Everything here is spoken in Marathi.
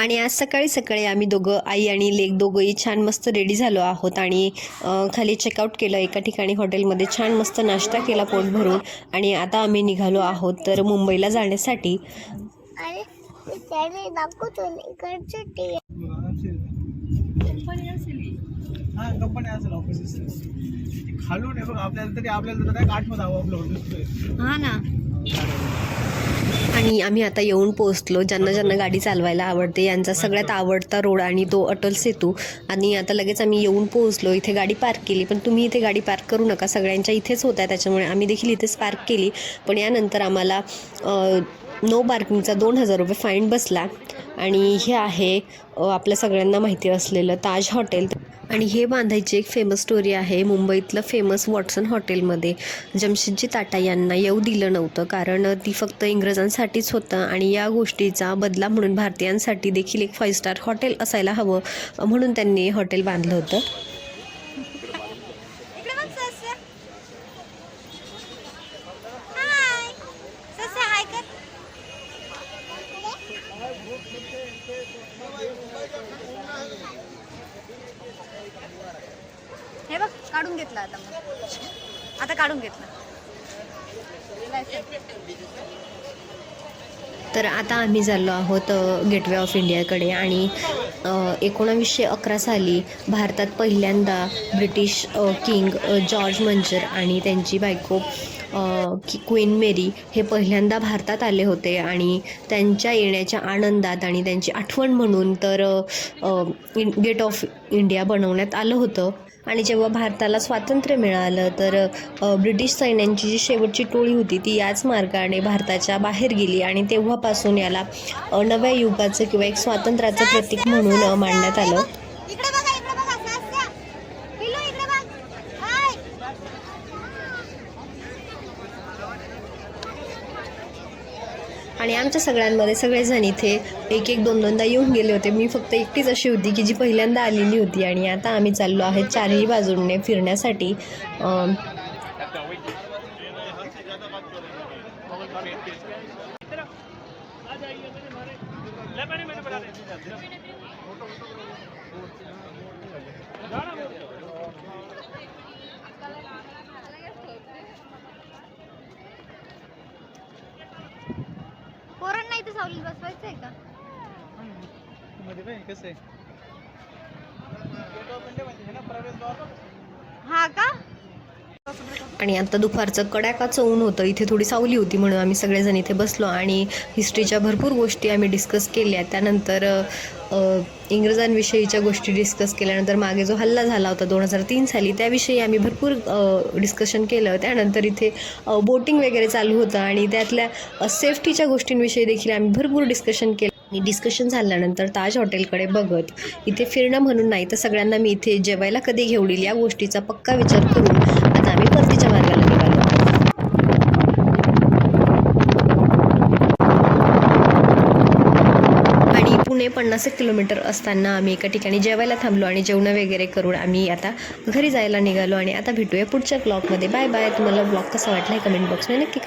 आणि आज सकाळी सकाळी आम्ही दोघं आई आणि लेक दोघंही छान मस्त रेडी झालो आहोत आणि खाली चेकआउट केलं एका ठिकाणी हॉटेलमध्ये छान मस्त नाश्ता केला पोट भरून आणि आता आम्ही निघालो आहोत तर मुंबईला जाण्यासाठी. हा. खालून आपल्याला तरी आपल्याला हा ना. आणि आम्ही आता येऊन पोहोचलो. ज्यांना ज्यांना गाडी चालवायला आवडते यांचा सगळ्यात आवडता रोड आणि तो अटल सेतू. आणि आता लगेच आम्ही येऊन पोहोचलो. इथे गाडी पार्क केली. पण तुम्ही इथे गाडी पार्क करू नका. सगळ्यांच्या इथेच होत्या. त्याच्यामुळे आम्ही देखील इथेच पार्क केली. पण यानंतर आम्हाला नो पार्किंगचा दोन हजार रुपये फाईन बसला. आणि हे आहे आपल्या सगळ्यांना माहिती असलेलं ताज हॉटेल. आणि हे बांधायची एक फेमस स्टोरी आहे. मुंबईतलं फेमस वॉटसन हॉटेलमध्ये जमशेदजी टाटा यांना येऊ दिलं नव्हतं कारण ती फक्त इंग्रजांसाठीच होतं आणि या गोष्टीचा बदला म्हणून भारतीयांसाठी देखील एक फाईव्ह स्टार हॉटेल असायला हवं म्हणून त्यांनी हॉटेल बांधलं होतं. हाय सस्य हाय कर हे बघ काढून घेतला आता मग. आता काढून घेतला. तर आता आम्ही चाललो आहोत गेटवे ऑफ इंडियाकडे आणि एकोणावीसशे अकरा साली भारतात पहिल्यांदा ब्रिटिश किंग जॉर्ज मंचर आणि त्यांची बायको की क्वीन मेरी हे पहिल्यांदा भारतात आले होते आणि त्यांच्या येण्याच्या आनंदात आणि त्यांची आठवण म्हणून तर गेट ऑफ इंडिया बनवण्यात आलं होतं. आणि जेव्हा भारताला स्वातंत्र्य मिळालं तर ब्रिटिश सैन्यांची जी शेवटची टोळी होती ती याच मार्गाने भारताच्या बाहेर गेली आणि तेव्हापासून याला नव्या युगाचं किंवा एक स्वातंत्र्याचं प्रतीक म्हणून मांडण्यात आलं. आणि आमच्या सगळ्यांमध्ये सगळेजण इथे एक एक दोन दोनदा येऊन गेले होते. मी फक्त एकटीच अशी होती की जी पहिल्यांदा आलेली होती आणि आता आम्ही चाललो आहे चारही बाजूंनी फिरण्यासाठी. इथे सावलीत बसवायचं आहे का? मध्ये काय कसं आहे? गेट ऑफ इंडिया ना प्रवेशद्वार हा का? आणि आता दुपारचं कडाकाचं ऊन होतं. इथे थोडी सावली होती म्हणून आम्ही सगळेजण इथे बसलो आणि हिस्ट्रीच्या भरपूर गोष्टी आम्ही डिस्कस केल्या. त्यानंतर इंग्रजांविषयीच्या गोष्टी डिस्कस केल्यानंतर मागे जो हल्ला झाला होता दोन हजार तीन साली त्याविषयी आम्ही भरपूर डिस्कशन केलं. त्यानंतर इथे बोटिंग वगैरे चालू होतं आणि त्यातल्या सेफ्टीच्या गोष्टींविषयी देखील आम्ही भरपूर डिस्कशन केलं. आणि डिस्कशन झाल्यानंतर ताज हॉटेलकडे बघत इथे फिरणं म्हणून नाही तर सगळ्यांना मी इथे जेवायला कधी घेऊन येईल या गोष्टीचा पक्का विचार करून आता आम्ही परतीच्या मार्गाला निघालो. आणि पुणे पन्नास एक किलोमीटर असताना आम्ही एका ठिकाणी जेवायला थांबलो आणि जेवणं वगैरे करून आम्ही आता घरी जायला निघालो. आणि आता भेटूया पुढच्या ब्लॉगमध्ये बाय बाय तुम्हाला ब्लॉग कसा वाटला कमेंट बॉक्समध्ये नक्की